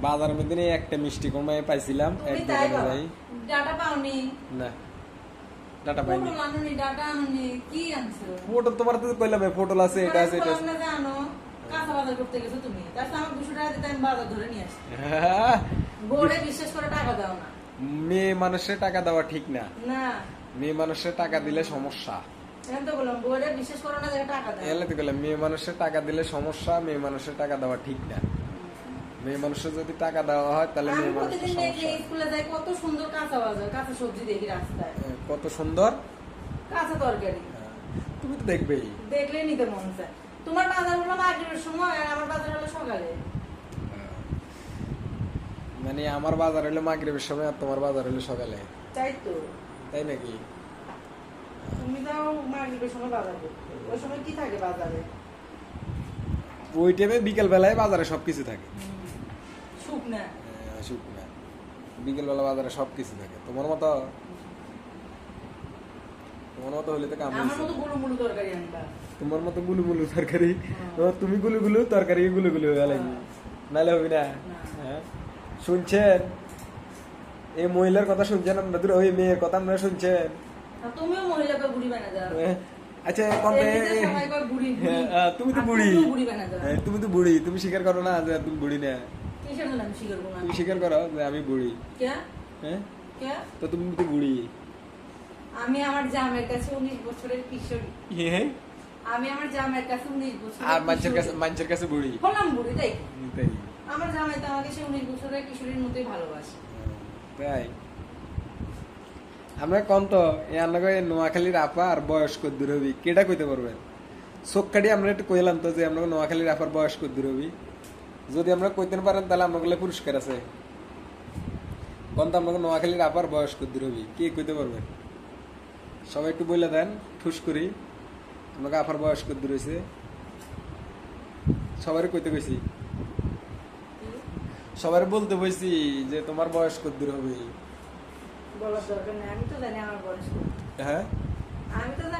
বাজারের মধ্যে একটা মিষ্টি কমাই পাইছিলাম এক দোকানে যাই। ডাটা পাওনি। না ডাটা পাইনি। আনুনি ডাটা আনুনি কি আনছো? ফটো তোমার তো কইলাম ফটো আছে এটা আছে এটা আছে। জানো কাঁচা বাজার করতে গেছো তুমি। তারপর আমার দুশো টাকা দিতে আমি বাজার ধরে নিয়ে আসি হ্যাঁ, বোর্ডে বিশ্বাস করে টাকা দাও না। মেয়ে মানুষের টাকা দেওয়া ঠিক না। না। মেয়ে মানুষের টাকা দিলে সমস্যা। টাকা তো মেয়ে মানুষের টাকা দিলে সমস্যা মেয়ে মানুষের টাকা দেওয়া ঠিক না। মেয়ে মানুষের যদি টাকা দেওয়া হয় তাহলে মেয়ে মানুষের স্কুলে যাই কত সুন্দর কাঁচা বাজার কাঁচা সবজি দেখি রাস্তায়। হ্যাঁ, কত সুন্দর? কাঁচা তরকারি। হ্যাঁ, তুমি তো দেখবেই। দেখলেই নিতে মন চায়। তোমার বাজার হলো মাগরিবের সময় আর আমার বাজার হলো সকালে। হ্যাঁ। মানে আমার বাজার হলো মাগরিবের সময় আর তোমার বাজার হলো সকালে। তাই তো। তাই নাকি? তুমি যাও মাগরিবের সময় বাজার করতে। ওই সময় কি থাকে বাজারে? ওই টাইমে বিকেল বেলায় বাজারে সবকিছু থাকে। সুখ না হ্যাঁ, শুকনা বিকেল বেলা বাজারে সবকিছু থাকে। তোমার মতো তোমার মতো হলে তো কাম তোমার মতো গুলু গুলু তরকারি? হ্যাঁ। তুমি গুলু গুলু তরকারি গুলু গুলু। হয়ে। লাগবে নাহলে হবে না। হ্যাঁ? শুনছেন? এই মহিলার কথা শুনছেন আপনাদের ওই মেয়ের কথা আপনারা শুনছেন? তুমিও মহিলাকে বুড়ি বানা যাও হ্যাঁ? আচ্ছা। হ্যাঁ, তুমি তো বুড়ি। হ্যাঁ, তুমি তো বুড়ি। তুমি স্বীকার করো না যে তুমি বুড়ি না। তুমি স্বীকার করো? যে আমি বুড়ি। হ্যাঁ? তো তুমি তো বুড়ি। আমি আমার জামের কাছে উনিশ বছরের কিশোরী। হ্যাঁ? আমি আমার কাছে উনিশ বছরের আর মানুষের কাছে। মানুষের কাছে বুড়ি। হলাম বুড়ি তাই তাই। আমার জামাই তো আমাকে সে উনিশ বছরের কিশোরীর মতোই ভালোবাসে। তাই। আমরা কম তো এই নোয়াখালীর আপা আর বয়স্ক দূরবি। কেটা কইতে পারবেন? চোখ কাটি আমরা একটু কইলাম তো যে আমরা নোয়াখালীর আপার বয়স্ক দূরবি। যদি আমরা কইতে পারেন তাহলে আমরা পুরস্কার আছে। কোন তো নোয়াখালীর আপার বয়স্ক দূরবি কে কইতে পারবেন সবাই একটু বলে দেন ঠুস করি। আমাকে আপার বয়স্ক দূর হয়েছে সবাই কইতে কইছি। সবাই বলতে বইছি যে তোমার বয়স কত দূর হবে। বলার দরকার নেই আমি তো জানি আমার বয়স হ্যাঁ?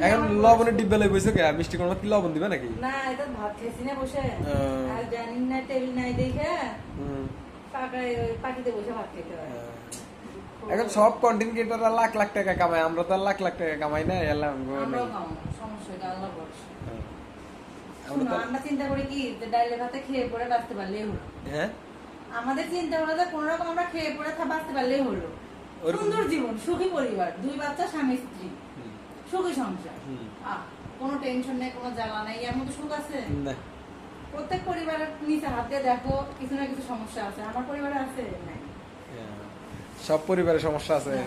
এখন লবণের। ডিব্বা লই বইছো কে? মিষ্টি কোন কি লবণ দিবে নাকি? না এটা ভাত খাইছি না বসে আর জানি না টেবিল নাই দেখে পাকায় পাটিতে বসে ভাত খেতে হয়। এখন সব কন্টেন্ট ক্রিয়েটাররা লাখ লাখ টাকা কামায় আমরা তো লাখ লাখ টাকা কামাই না না, সমস্যা আল্লাহ। আমরা চিন্তা করি কি ডাইলে ভাতে খেয়ে পরে বাঁচতে পারলেই হলো। হ্যাঁ? আমাদের চিন্তা হলো যে কোন রকম আমরা খেয়ে থা- বাঁচতে পারলেই হলো। সুন্দর জীবন সুখী পরিবার দুই বাচ্চা স্বামী স্ত্রী। সুখী সংসার কোনো টেনশন নেই কোনো জ্বালা নেই এর মধ্যে সুখ আছে? না। প্রত্যেক পরিবারের নিচে হাত দিয়ে দেখো কিছু না কিছু সমস্যা আছে। আমার পরিবারে আছে? নাই হ্যাঁ। সব পরিবারের সমস্যা আছে। না।